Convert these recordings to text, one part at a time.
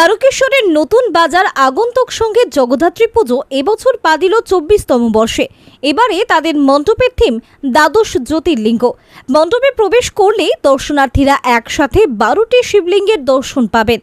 তারকেশ্বরের নতুন বাজার আগন্তক সঙ্গে জগদ্ধাত্রী পুজো এবছর পা দিল চব্বিশতম বর্ষে। এবারে তাদের মণ্ডপের থিম দ্বাদশ জ্যোতির্লিঙ্গ। মণ্ডপে প্রবেশ করলেই দর্শনার্থীরা একসাথে বারোটি শিবলিঙ্গের দর্শন পাবেন।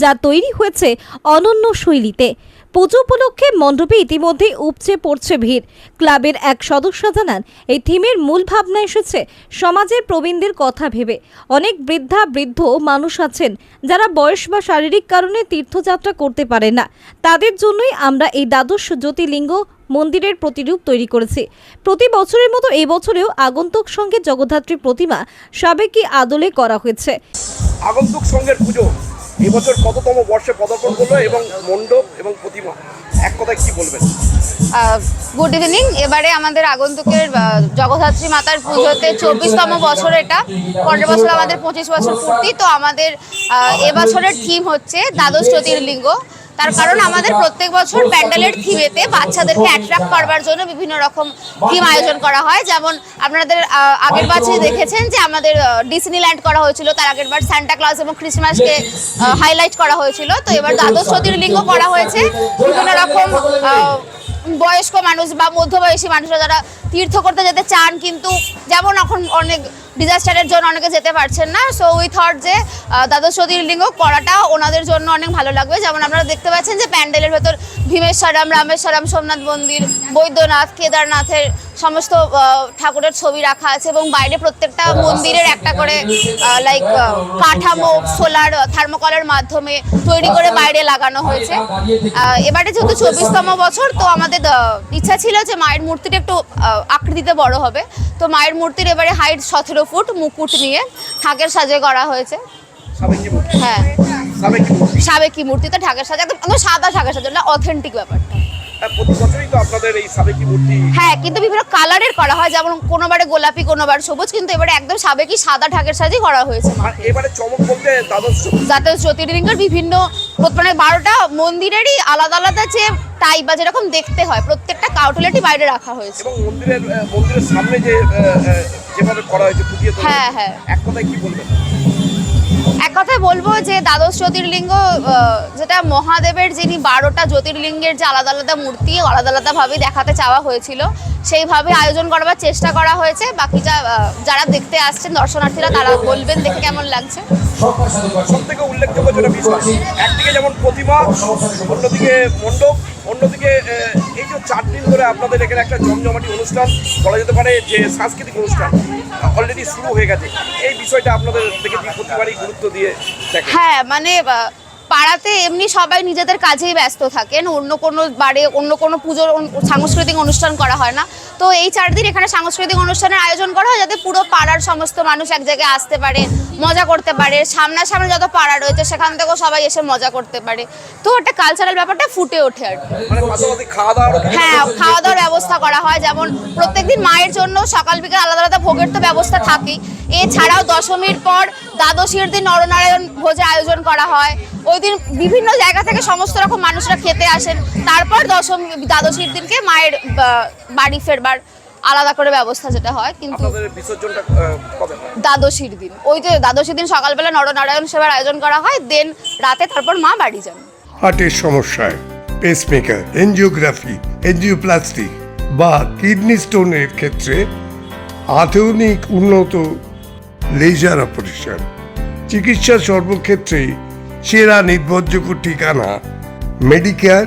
যা তৈরি হয়েছে অনন্য শৈলীতে। পুজো উপলক্ষে মণ্ডপে ইতিমধ্যে উপচে পড়ছে ভিড়। ক্লাবের এক সদস্য জানান, এই থিমের মূল ভাবনা এসেছে সমাজের প্রবীণদের কথা ভেবে। অনেক বৃদ্ধা, বৃদ্ধ মানুষ আছেন যারা বয়স বা শারীরিক কারণে তীর্থযাত্রা করতে পারে না। তাদের জন্যই আমরা এই দ্বাদশ জ্যোতির্লিঙ্গ মন্দিরের প্রতিরূপ তৈরি করেছি। প্রতি বছরের মতো এবছরেও বছরেও আগন্তুক সঙ্গে জগদ্ধাত্রী প্রতিমা সাবেকি আদলে করা হয়েছে। সঙ্গের পুজো এবছর কততম বর্ষে পদার্পণ করল এবং মণ্ডপ এবং প্রতিমা? এক কথায় কি বলবেন? গুড ইভিনিং এবারে আমাদের আগন্তুকের জগদ্ধাত্রী মাতার পুজোতে চব্বিশতম বছর এটা। পরের বছর আমাদের পঁচিশ বছর পূর্তি। তো আমাদের এবছরের থিম হচ্ছে দ্বাদশ জ্যোতির্লিঙ্গ। তার কারণ আমাদের প্রত্যেক বছর প্যান্ডেলের থিমেতে বাচ্চাদেরকে অ্যাট্রাক্ট করবার জন্য বিভিন্ন রকম থিম আয়োজন করা হয়। যেমন আপনাদের আগের বছর দেখেছেন যে আমাদের ডিসনিল্যান্ড করা হয়েছিল, তার আগের বার সান্টা ক্লাস এবং ক্রিসমাসকে হাইলাইট করা হয়েছিল। তো এবার দ্বাদশ জ্যোতির্লিঙ্গ করা হয়েছে। বিভিন্ন রকম বয়স্ক মানুষ বা মধ্যবয়সী মানুষরা যারা তীর্থ করতে যেতে চান, কিন্তু যেমন এখন অনেক ডিজাস্টারের জন্য অনেকে যেতে পারছেন না। সো উই থট যে দ্বাদশ জ্যোতির্লিঙ্গ করাটা ওনাদের জন্য অনেক ভালো লাগবে। যেমন আপনারা দেখতে পাচ্ছেন যে প্যান্ডেলের ভেতর ভীমেশ্বরম, রামেশ্বরম, সোমনাথ মন্দির, বৈদ্যনাথ, কেদারনাথের সমস্ত ঠাকুরের ছবি রাখা আছে এবং বাইরে প্রত্যেকটা মন্দিরের একটা করে লাইক কাঠামো সোলার থার্মোকলের মাধ্যমে তৈরি করে বাইরে লাগানো হয়েছে। এবারে যেহেতু চব্বিশতম বছর তো আমাদের ইচ্ছা ছিল যে মায়ের মূর্তিটা একটু আকৃতিতে বড় হবে। তো মায়ের মূর্তির এবারে হাইট সতেরো ফুট মুকুট নিয়ে ঢাকের সাজে করা হয়েছে। হ্যাঁ। সাবেকি মূর্তি। মূর্তিতে ঢাকের সাজে একদম সাদা ঢাকের সাজে অথেন্টিক ব্যাপারটা। প্রতি বছরই তো আপনাদের এই সাবেকি মূর্তি হ্যাঁ কিন্তু বিভিন্ন কালারের করা হয় যেমন কোনোবারে গোলাপি কোনোবার সবুজ কিন্তু এবারে একদম সাবেকি সাদা ঢাকের সাজেই করা হয়েছে। আর এবারে চমক বলতে দ্বাদশ জ্যোতির্লিঙ্গের বিভিন্ন মানে বারোটা মন্দিরেরই আলাদা আলাদা যে টাইপ বা যেরকম দেখতে হয় প্রত্যেকটা কাউটুলেটই বাইরে রাখা হয়েছে। এবং মন্দিরের মন্দিরের সামনে যে যেভাবে করা হয়েছে হ্যাঁ, হ্যাঁ। এক কথায় কি বলবেন? এক কথায় বলব যে দ্বাদশ জ্যোতির্লিঙ্গ যেটা মহাদেবের যিনি বারোটা জ্যোতির্লিঙ্গের যে আলাদা আলাদা মূর্তি, আলাদা আলাদাভাবে দেখাতে চাওয়া হয়েছিল, সেইভাবে আয়োজন করবার চেষ্টা করা হয়েছে। বাকিটা যারা দেখতে আসছেন, দর্শনার্থীরা, তারা বলবেন দেখে কেমন লাগছে। সব থেকে উল্লেখযোগ্য যেটা একদিকে যেমন প্রতিমা, অন্যদিকে মণ্ডপ, অন্যদিকে চার দিন ধরে আপনাদের এখানে একটা জমজমাটি অনুষ্ঠান বলা যেতে পারে, যে সাংস্কৃতিক অনুষ্ঠান অলরেডি শুরু হয়ে গেছে। এই বিষয়টা আপনাদের থেকে প্রতিবারই গুরুত্ব দিয়ে হ্যাঁ মানে পাড়াতে এমনি সবাই নিজেদের কাজেই ব্যস্ত থাকেন, অন্য কোনো বারে অন্য কোনো পুজোর সাংস্কৃতিক অনুষ্ঠান করা হয় না। তো এই চার দিন এখানে সাংস্কৃতিক অনুষ্ঠানের আয়োজন করা হয় যাতে পুরো পাড়ার সমস্ত মানুষ এক জায়গায় আসতে পারে মজা করতে পারে। সামনাসামনি যত পাড়া রয়েছে সেখান থেকেও সবাই এসে মজা করতে পারে। তো একটা কালচারাল ব্যাপারটা ফুটে ওঠে আর মানে হ্যাঁ খাওয়া দাওয়ার ব্যবস্থা করা হয়। যেমন প্রত্যেকদিন মায়ের জন্য সকাল বিকেল আলাদা আলাদা ভোগের তো ব্যবস্থা থাকেই। এছাড়াও দশমীর পর দ্বাদশীর দিন নরনারায়ণ ভোজের আয়োজন করা হয়। ওই দিন বিভিন্ন জায়গা থেকে সমস্ত রকম মানুষরা খেতে আসেন। তারপর দশমী দ্বাদশীর দিনকে মায়ের বাড়ি ফেরবার আলাদা করে ব্যবস্থা যেটা হয় কিন্তু বিসর্জনটা কবে দ্বাদশীর দিন। ওই যে দ্বাদশীর দিন সকালবেলা নরনারায়ণ সেবার আয়োজন করা হয় দেন রাতে তারপর মা বাড়ি যান। হার্টের সমস্যায় পেসমেকার এনজিওগ্রাফি এনজিওপ্লাস্টি বা কিডনি স্টোনের ক্ষেত্রে আধুনিক উন্নত লেজার অপারেশন চিকিৎসা সর্বক্ষেত্রে সেরা নির্ভরযোগ্য ঠিকানা Medicare